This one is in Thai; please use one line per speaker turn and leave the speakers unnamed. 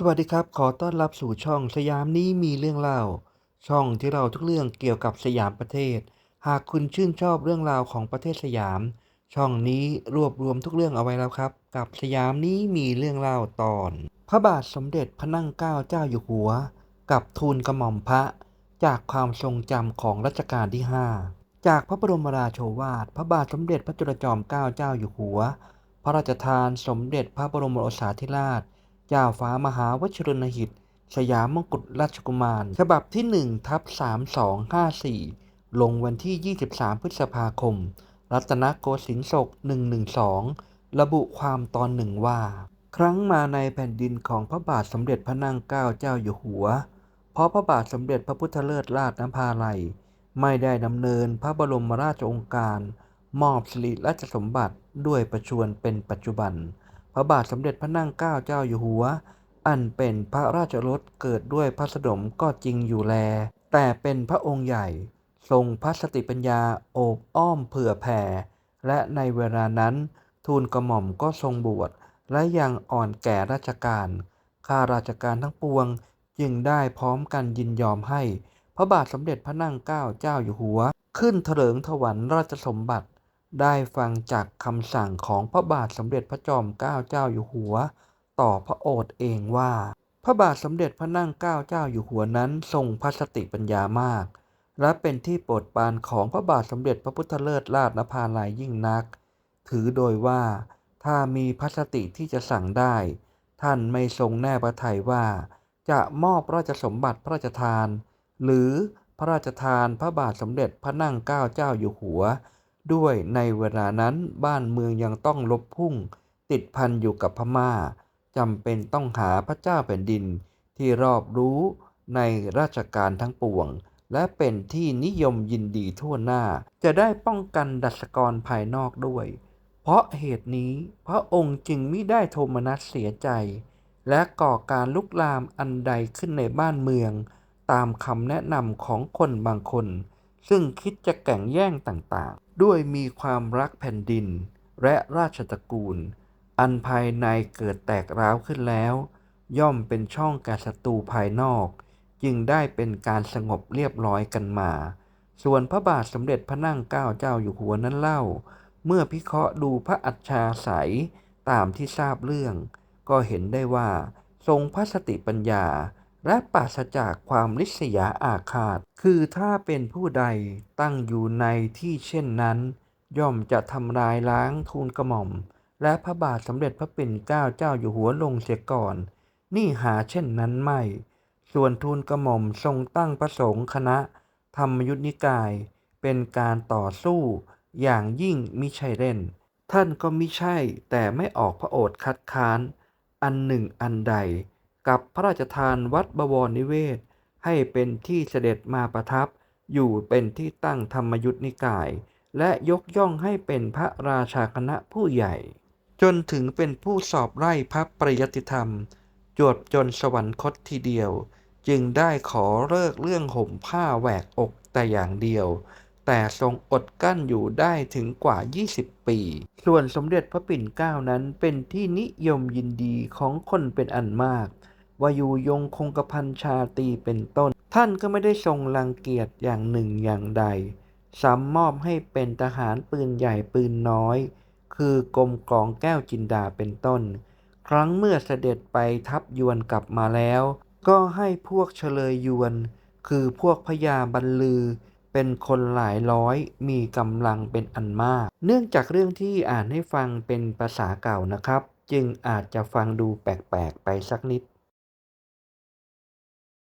สวัสดีครับ ขอต้อนรับสู่ช่องสยามนี้มีเรื่องเล่า ช่องที่เราทุกเรื่องเกี่ยวกับสยามประเทศ หากคุณชื่นชอบเรื่องราวของประเทศสยาม ช่องนี้รวบรวมทุกเรื่องเอาไว้แล้วครับ กับสยามนี้มีเรื่องเล่าตอน พระบาทสมเด็จพระนั่งเกล้าเจ้าอยู่หัว กับทูลกระหม่อมพระ จากความทรงจำของรัชกาลที่ 5 จากพระบรมราโชวาท พระบาทสมเด็จพระจุลจอมเกล้าเจ้าอยู่หัว พระราชทานสมเด็จพระบรมโอรสาธิราช เจ้าฟ้ามหาวชิรนหิต สยามมงกุฎราชกุมาร ฉบับที่ 1 ทับ 3254 ลงวันที่ 23 พฤษภาคม รัตนโกสินทร์ศก 112 ระบุความตอนหนึ่งว่า ครั้งมาในแผ่นดินของพระบาทสมเด็จพระนั่งเกล้าเจ้าอยู่หัว เพราะพระบาทสมเด็จพระพุทธเลิศราชนภาลัย ไม่ได้ดำเนินพระบรมราชองค์การ มอบสิริราชสมบัติด้วยประชวรเป็นปัจจุบัน ระบาทสมเด็จพระนั่งเกล้าเจ้าอยู่หัว อันเป็นพระราชรสเกิดด้วยพระสนมก็จริงอยู่แล แต่เป็นพระองค์ใหญ่ ทรงพระสติปัญญาโอบอ้อมเผื่อแผ่ และในเวลานั้น ทูลกระหม่อมก็ทรงบวชและยังอ่อนแก่ราชการข้าราชการทั้งปวงจึงได้พร้อมกันยินยอมให้ พระบาทสมเด็จพระนั่งเกล้าเจ้าอยู่หัว ขึ้นเถลิงถวัลย์ราชสมบัติ ได้ฟังจากคำสั่งของพระบาทสมเด็จพระจอมเกล้าเจ้าอยู่หัว ต่อพระโอษฐ์เองว่า พระบาทสมเด็จพระนั่งเกล้าเจ้าอยู่หัวนั้นทรงพระสติปัญญามาก และเป็นที่โปรดปรานของพระบาทสมเด็จพระพุทธเลิศราชนภาลัยยิ่งนัก ถือโดยว่า ถ้ามีพระสติที่จะสั่งได้ ท่านไม่ทรงแน่พระทัยว่า จะมอบราชสมบัติพระราชทาน หรือพระราชทานพระบาทสมเด็จพระนั่งเกล้าเจ้าอยู่หัว ด้วยในเวลานั้นบ้านเมืองยังต้องลบพุ่ง ติดพันอยู่กับพม่าจำเป็นต้องหาพระเจ้าแผ่นดินที่รอบรู้ในราชการทั้งปวง และเป็นที่นิยมยินดีทั่วหน้า จะได้ป้องกันดัชกรภายนอกด้วย เพราะเหตุนี้พระองค์จึงไมิได้โทมนัสเสียใจ และก่อการลุกลามอันใดขึ้นในบ้านเมือง ตามคำแนะนำของคนบางคน ซึ่งคิดจะแก่งแย่งต่างๆ ด้วยมีความรักแผ่นดิน และราชตระกูล อันภายในเกิดแตกร้าวขึ้นแล้ว ย่อมเป็นช่องแก่ศัตรูภายนอก จึงได้เป็นการสงบเรียบร้อยกันมา ส่วนพระบาทสมเด็จพระนั่งเกล้าเจ้าอยู่หัวนั้นเล่า เมื่อพิเคราะห์ดูพระอัจฉริยตามที่ทราบเรื่อง ก็เห็นได้ว่า ทรงพระสติปัญญา และปราศจากความริษยาอาฆาต คือถ้าเป็นผู้ใดตั้งอยู่ในที่เช่นนั้น ย่อมจะทำลายล้างทูลกระหม่อม และพระบาทสมเด็จพระปิ่นเกล้าเจ้าอยู่หัวลงเสียก่อน นี่หาเช่นนั้นไม่ ส่วนทูลกระหม่อมทรงตั้งพระสงฆ์คณะ ธรรมยุทธนิกาย เป็นการต่อสู้อย่างยิ่งมิใช่เล่น ท่านก็มิใช่แต่ไม่ออกพระโอษฐ์คัดค้าน อันหนึ่งอันใด กับพระราชทานวัดบวรนิเวศ ให้เป็นที่เสด็จมาประทับ อยู่เป็นที่ตั้งธรรมยุทธนิกาย และยกย่องให้เป็นพระราชาคณะผู้ใหญ่ จนถึงเป็นผู้สอบไล่พระปริยติธรรม จวบจนสวรรคตทีเดียว จึงได้ขอเลิกเรื่องห่มผ้าแหวกอกแต่อย่างเดียวแต่ทรงอดกั้นอยู่ได้ถึงกว่า 20 ปี ส่วนสมเด็จพระปิ่นเกล้านั้นเป็นที่นิยมยินดีของคนเป็นอันมาก วายุยงคงกระพันชาตีเป็นต้น ท่านก็ไม่ได้ทรงรังเกียจอย่างหนึ่งอย่างใดซ้ำมอบให้เป็นทหารปืนใหญ่ปืนน้อย คือกรมกองแก้วจินดาเป็นต้น ครั้งเมื่อเสด็จไปทับยวนกลับมาแล้ว ก็ให้พวกเฉลยยวน คือพวกพญาบรรลือ เป็นคนหลายร้อยมีกำลังเป็นอันมาก เนื่องจากเรื่องที่อ่านให้ฟังเป็นภาษาเก่านะครับ จึงอาจจะฟังดูแปลกๆไปสักนิด